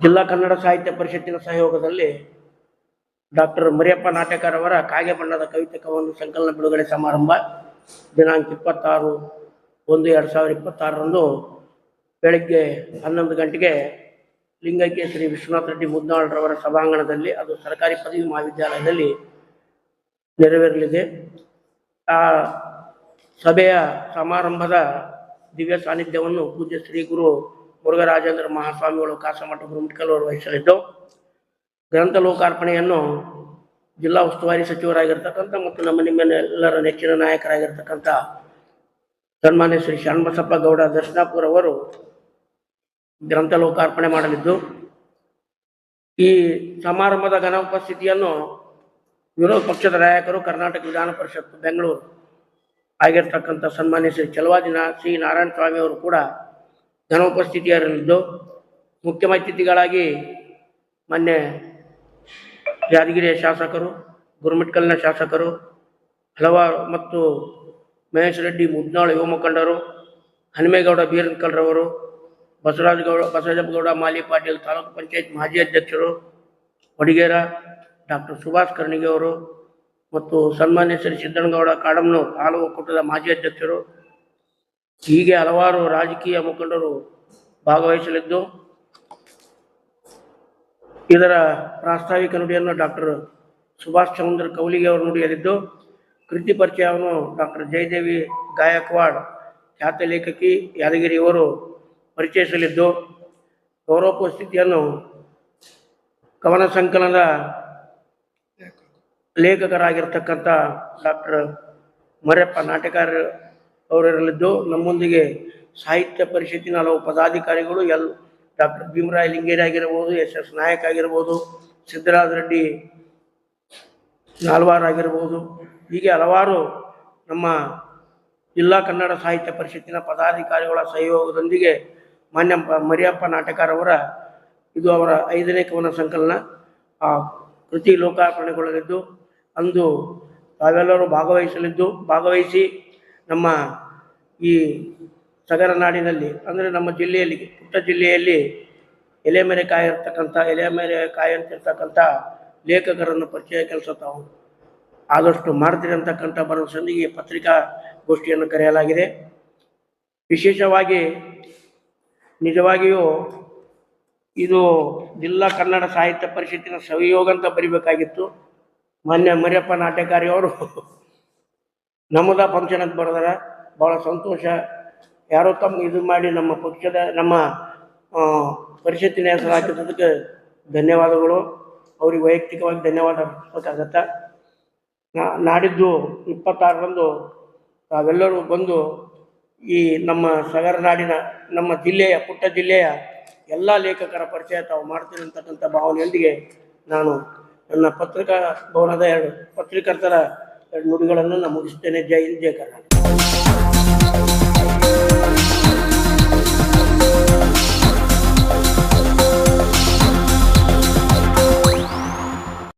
ಜಿಲ್ಲಾ ಕನ್ನಡ ಸಾಹಿತ್ಯ ಪರಿಷತ್ತಿನ ಸಹಯೋಗದಲ್ಲಿ ಡಾಕ್ಟರ್ ಮರಿಯಪ್ಪ ನಾಟಕರ್ ಅವರ ಕಾಗೆ ಬಣ್ಣದ ಕವಿತೆ ಕವನ ಸಂಕಲನ ಬಿಡುಗಡೆ ಸಮಾರಂಭ ದಿನಾಂಕ ಇಪ್ಪತ್ತಾರು ಒಂದು ಎರಡು ಸಾವಿರದ ಇಪ್ಪತ್ತಾರರಂದು ಬೆಳಗ್ಗೆ ಹನ್ನೊಂದು ಗಂಟೆಗೆ ಲಿಂಗೈಕ್ಯ ಶ್ರೀ ವಿಶ್ವನಾಥ ರೆಡ್ಡಿ ಮುದ್ನಾಳ್ರವರ ಸಭಾಂಗಣದಲ್ಲಿ ಅದು ಸರ್ಕಾರಿ ಪದವಿ ಮಹಾವಿದ್ಯಾಲಯದಲ್ಲಿ ನೆರವೇರಲಿದೆ. ಆ ಸಭೆಯ ಸಮಾರಂಭದ ದಿವ್ಯ ಸಾನ್ನಿಧ್ಯವನ್ನು ಪೂಜ್ಯ ಶ್ರೀ ಗುರು ಮುರುಘರಾಜೇಂದ್ರ ಮಹಾಸ್ವಾಮಿಗಳು ಕಾಸಮಠ ಗುರುಮಿಟ್ಕಲ್ ಅವರು ವಹಿಸಲಿದ್ದು, ಗ್ರಂಥ ಲೋಕಾರ್ಪಣೆಯನ್ನು ಜಿಲ್ಲಾ ಉಸ್ತುವಾರಿ ಸಚಿವರಾಗಿರ್ತಕ್ಕಂಥ ಮತ್ತು ನಮ್ಮ ನಿಮ್ಮೆಲ್ಲರ ನೆಚ್ಚಿನ ನಾಯಕರಾಗಿರ್ತಕ್ಕಂಥ ಸನ್ಮಾನ್ಯ ಶ್ರೀ ಷಣ್ಬಸಪ್ಪ ಗೌಡ ದರ್ಶನಾಪುರ ಅವರು ಗ್ರಂಥ ಲೋಕಾರ್ಪಣೆ ಮಾಡಲಿದ್ದು, ಈ ಸಮಾರಂಭದ ಘನ ಉಪಸ್ಥಿತಿಯನ್ನು ವಿರೋಧ ಪಕ್ಷದ ನಾಯಕರು ಕರ್ನಾಟಕ ವಿಧಾನ ಪರಿಷತ್ ಬೆಂಗಳೂರು ಆಗಿರ್ತಕ್ಕಂಥ ಸನ್ಮಾನ್ಯ ಶ್ರೀ ಚಲವಾದಿನ ಶ್ರೀ ನಾರಾಯಣ ಸ್ವಾಮಿ ಅವರು ಕೂಡ ಘನ ಉಪಸ್ಥಿತಿಯರಲ್ಲಿದ್ದು ಮುಖ್ಯ ಅತಿಥಿಗಳಾಗಿ ಮೊನ್ನೆ ಯಾದಗಿರಿಯ ಶಾಸಕರು ಗುರುಮಿಟ್ಕಲ್ನ ಶಾಸಕರು, ಹಲವಾರು ಮತ್ತು ಮಹೇಶ್ ರೆಡ್ಡಿ, ಮುದ್ನಾಳ್ ಯುವ ಮುಖಂಡರು ಹನುಮೇಗೌಡ ಬೀರನ್ಕಲ್ರವರು ಬಸವರಾಜಗೌಡ ಬಸವರಾಜಗೌಡ ಮಾಲಿ ಪಾಟೀಲ್, ತಾಲೂಕು ಪಂಚಾಯತ್ ಮಾಜಿ ಅಧ್ಯಕ್ಷರು ವಡಿಗೇರ ಡಾಕ್ಟರ್ ಸುಭಾಷ್ ಕರ್ಣಿಗೆ ಅವರು ಮತ್ತು ಸನ್ಮಾನ್ಯ ಶ್ರೀ ಸಿದ್ದನಗೌಡ ಕಾಡಮ್ನೂರು ಹಾಲು ಒಕ್ಕೂಟದ ಮಾಜಿ ಅಧ್ಯಕ್ಷರು ಹೀಗೆ ಹಲವಾರು ರಾಜಕೀಯ ಮುಖಂಡರು ಭಾಗವಹಿಸಲಿದ್ದು, ಇದರ ಪ್ರಾಸ್ತಾವಿಕ ನುಡಿಯನ್ನು ಡಾಕ್ಟರ್ ಸುಭಾಷ್ ಚಂದ್ರ ಕೌಲಿಗೆ ಅವರು ನುಡಿಯಲಿದ್ದು, ಕೃತಿ ಪರಿಚಯವನ್ನು ಡಾಕ್ಟರ್ ಜಯದೇವಿ ಗಾಯಕ್ವಾಡ್, ಖ್ಯಾತ ಲೇಖಕಿ ಯಾದಗಿರಿಯವರು ಪರಿಚಯಿಸಲಿದ್ದು ಗೌರವೋಪಸ್ಥಿತಿಯನ್ನು ಕವನ ಸಂಕಲನದ ಲೇಖಕರಾಗಿರ್ತಕ್ಕಂಥ ಡಾಕ್ಟರ್ ಮರ್ಯಪ್ಪ ನಾಟಕಾರ ಅವರಿರಲಿದ್ದು ನಮ್ಮೊಂದಿಗೆ ಸಾಹಿತ್ಯ ಪರಿಷತ್ತಿನ ಹಲವು ಪದಾಧಿಕಾರಿಗಳು, ಎಲ್. ಡಾಕ್ಟರ್ ಭೀಮರಾಯ ಲಿಂಗೇರಿ ಆಗಿರ್ಬೋದು, ಎಸ್. ಎಸ್. ನಾಯಕ್ ಆಗಿರ್ಬೋದು ಸಿದ್ದರಾಜ ರೆಡ್ಡಿ ನಾಲ್ವಾರ್ ಆಗಿರ್ಬೋದು. ಹೀಗೆ ಹಲವಾರು ನಮ್ಮ ಜಿಲ್ಲಾ ಕನ್ನಡ ಸಾಹಿತ್ಯ ಪರಿಷತ್ತಿನ ಪದಾಧಿಕಾರಿಗಳ ಸಹಯೋಗದೊಂದಿಗೆ ಮಾನ್ಯ ಮರಿಯಪ್ಪ ನಾಟಕರವರ ಇದು ಅವರ ಐದನೇ ಕವನ ಸಂಕಲನ, ಆ ಕೃತಿ ಲೋಕಾರ್ಪಣೆಗೊಳ್ಳಲಿದ್ದು, ಅಂದು ತಾವೆಲ್ಲರೂ ಭಾಗವಹಿಸಲಿದ್ದು, ಭಾಗವಹಿಸಿ ನಮ್ಮ ಈ ಸಗರ ನಾಡಿನಲ್ಲಿ, ಅಂದರೆ ನಮ್ಮ ಜಿಲ್ಲೆಯಲ್ಲಿ, ಪುಟ್ಟ ಜಿಲ್ಲೆಯಲ್ಲಿ ಎಲೆ ಮೇಲೆ ಕಾಯಿರ್ತಕ್ಕಂಥ, ಎಲೆ ಮೇಲೆ ಕಾಯಂತಿರ್ತಕ್ಕಂಥ ಲೇಖಕರನ್ನು ಪರಿಚಯ ಕೆಲಸ ತಾವು ಆದಷ್ಟು ಮಾಡ್ತೀರಿ ಅಂತಕ್ಕಂಥ ಪತ್ರಿಕಾ ಗೋಷ್ಠಿಯನ್ನು ಕರೆಯಲಾಗಿದೆ. ವಿಶೇಷವಾಗಿ ನಿಜವಾಗಿಯೂ ಇದು ಜಿಲ್ಲಾ ಕನ್ನಡ ಸಾಹಿತ್ಯ ಪರಿಷತ್ತಿನ ಸಹಯೋಗ ಅಂತ ಬರಿಬೇಕಾಗಿತ್ತು. ಮಾನ್ಯ ಮರಿಯಪ್ಪ ನಾಟ್ಯಕಾರಿಯವರು ನಮ್ಮದ ಫಂಕ್ಷನ್ ಅಂತ ಬರೆದಾರ. ಭಾಳ ಸಂತೋಷ. ಯಾರೋ ತಮ್ಮ ಇದು ಮಾಡಿ ನಮ್ಮ ಪಕ್ಷದ, ನಮ್ಮ ಪರಿಷತ್ತಿನ ಹೆಸರು ಹಾಕಿದ್ದಕ್ಕೆ ಧನ್ಯವಾದಗಳು. ಅವ್ರಿಗೆ ವೈಯಕ್ತಿಕವಾಗಿ ಧನ್ಯವಾದ ಅರ್ಪಿಸ್ಬೇಕಾಗತ್ತೆ ನಾಡಿದ್ದು ಇಪ್ಪತ್ತಾರರಂದು ತಾವೆಲ್ಲರೂ ಬಂದು ಈ ನಮ್ಮ ಸಗರ ನಾಡಿನ, ನಮ್ಮ ಜಿಲ್ಲೆಯ, ಪುಟ್ಟ ಜಿಲ್ಲೆಯ ಎಲ್ಲ ಲೇಖಕರ ಪರಿಚಯ ತಾವು ಮಾಡ್ತೀರಿ ಅಂತಕ್ಕಂಥ ಭಾವನೆಯೊಂದಿಗೆ ನಾನು ನನ್ನ ಪತ್ರಿಕಾ ಭವನದ ಎರಡು, ಪತ್ರಿಕರ್ತರ ಎರಡು ನುಡಿಗಳನ್ನು ನಾನು ಮುಗಿಸ್ತೇನೆ ಜೈ ಹಿಂದ್ ಜಯ ಕರ್ನಾಟಕ.